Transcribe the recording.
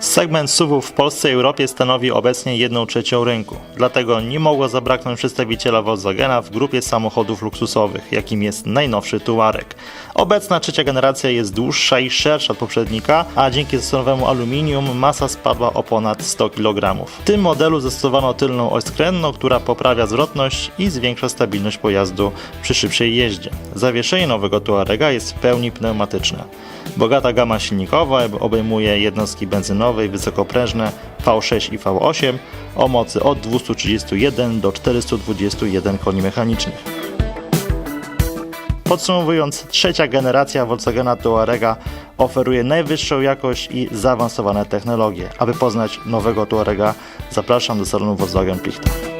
Segment SUVów w Polsce i Europie stanowi obecnie 1 trzecią rynku. Dlatego nie mogło zabraknąć przedstawiciela Volkswagena w grupie samochodów luksusowych, jakim jest najnowszy Tuareg. Obecna trzecia generacja jest dłuższa i szersza od poprzednika, a dzięki zestawowemu aluminium masa spadła o ponad 100 kg. W tym modelu zastosowano tylną oś skrętną, która poprawia zwrotność i zwiększa stabilność pojazdu przy szybszej jeździe. Zawieszenie nowego Tuarega jest w pełni pneumatyczne. Bogata gama silnikowa obejmuje jednostki benzynowe i wysokoprężne V6 i V8 o mocy od 231 do 421 koni mechanicznych. Podsumowując, trzecia generacja Volkswagena Touarega oferuje najwyższą jakość i zaawansowane technologie. Aby poznać nowego Touarega, zapraszam do salonu Volkswagen Plichta.